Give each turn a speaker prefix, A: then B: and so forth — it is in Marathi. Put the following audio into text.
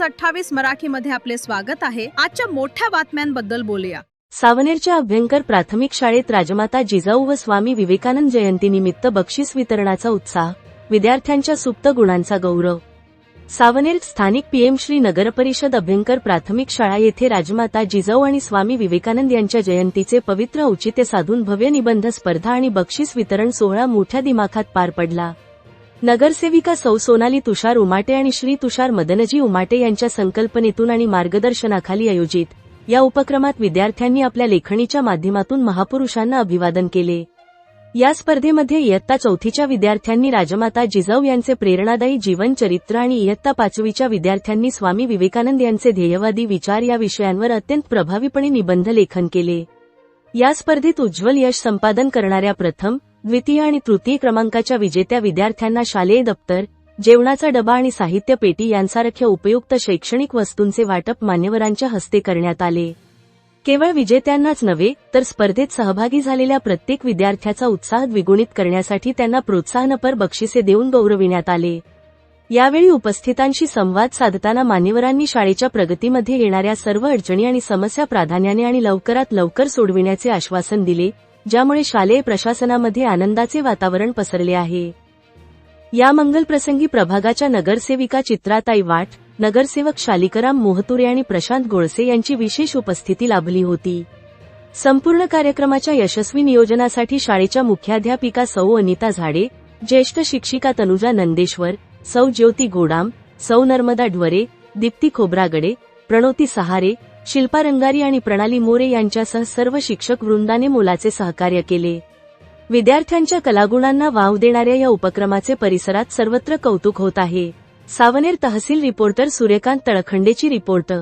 A: न्यूज अठ्ठावीस मराठीमध्ये आपले स्वागत आहे. आजच्या मोठ्या बातम्यांबद्दल बोलूया.
B: सावनेरच्या अभ्यंकर प्राथमिक शाळेत राजमाता जिजाऊ व स्वामी विवेकानंद जयंतीनिमित्त बक्षीस वितरणाचा उत्साह विद्यार्थ्यांच्या सुप्त गुणांचा गौरव. सावनेर स्थानिक पीएम श्री नगरपरिषद अभ्यंकर प्राथमिक शाळा येथे राजमाता जिजाऊ आणि स्वामी विवेकानंद यांच्या जयंतीचे पवित्र औचित्य साधून भव्य निबंध स्पर्धा आणि बक्षीस वितरण सोहळा मोठ्या दिमाखात पार पडला. नगरसेविका सौ सोनाली तुषार उमाटे आणि श्री तुषार मदनजी उमाटे यांच्या संकल्पनेतून आणि मार्गदर्शनाखाली आयोजित या उपक्रमात विद्यार्थ्यांनी आपल्या लेखणीच्या माध्यमातून महापुरुषांना अभिवादन केले. या स्पर्धेमध्ये इयत्ता चौथीच्या विद्यार्थ्यांनी राजमाता जिजाऊ यांचे प्रेरणादायी जीवन चरित्र आणि इयत्ता पाचवीच्या विद्यार्थ्यांनी स्वामी विवेकानंद यांचे ध्येयवादी विचार या विषयांवर अत्यंत प्रभावीपणे निबंध लेखन केले. या स्पर्धेत उज्ज्वल यश संपादन करणाऱ्या प्रथम द्वितीय आणि तृतीय क्रमांकाच्या विजेत्या विद्यार्थ्यांना शालेय दप्तर जेवणाचा डबा आणि साहित्य पेटी यांसारख्या उपयुक्त शैक्षणिक वस्तूंचे वाटप मान्यवरांच्या हस्ते करण्यात आले. केवळ विजेत्यांनाच नव्हे तर स्पर्धेत सहभागी झालेल्या प्रत्येक विद्यार्थ्याचा उत्साह द्विगुणित करण्यासाठी त्यांना प्रोत्साहनपर बक्षिसे देऊन गौरविण्यात आले. यावेळी उपस्थितांशी संवाद साधताना मान्यवरांनी शाळेच्या प्रगतीमध्ये येणाऱ्या सर्व अडचणी आणि समस्या प्राधान्याने आणि लवकरात लवकर सोडविण्याचे आश्वासन दिले. ज्यामुळे शालेय प्रशासनामध्ये आनंदाचे वातावरण पसरले आहे. या मंगलप्रसंगी प्रभागाच्या नगरसेविका चित्राताई वाट नगरसेवक शालिकराम मोहतुरे आणि प्रशांत गोळसे यांची विशेष उपस्थिती लाभली होती. संपूर्ण कार्यक्रमाच्या यशस्वी नियोजनासाठी शाळेच्या मुख्याध्यापिका सौ अनिता झाडे ज्येष्ठ शिक्षिका तनुजा नंदेश्वर सौ ज्योती गोडाम सौ नर्मदा ढवरे दीप्ती खोब्रागडे प्रणोती सहारे शिल्पा रंगारी आणि प्रणाली मोरे यांच्यासह सर्व शिक्षक वृंदाने मोलाचे सहकार्य केले. विद्यार्थ्यांच्या कलागुणांना वाव देणाऱ्या या उपक्रमाचे परिसरात सर्वत्र कौतुक होत आहे. सावनेर तहसील रिपोर्टर सूर्यकांत तळखंडेची रिपोर्ट.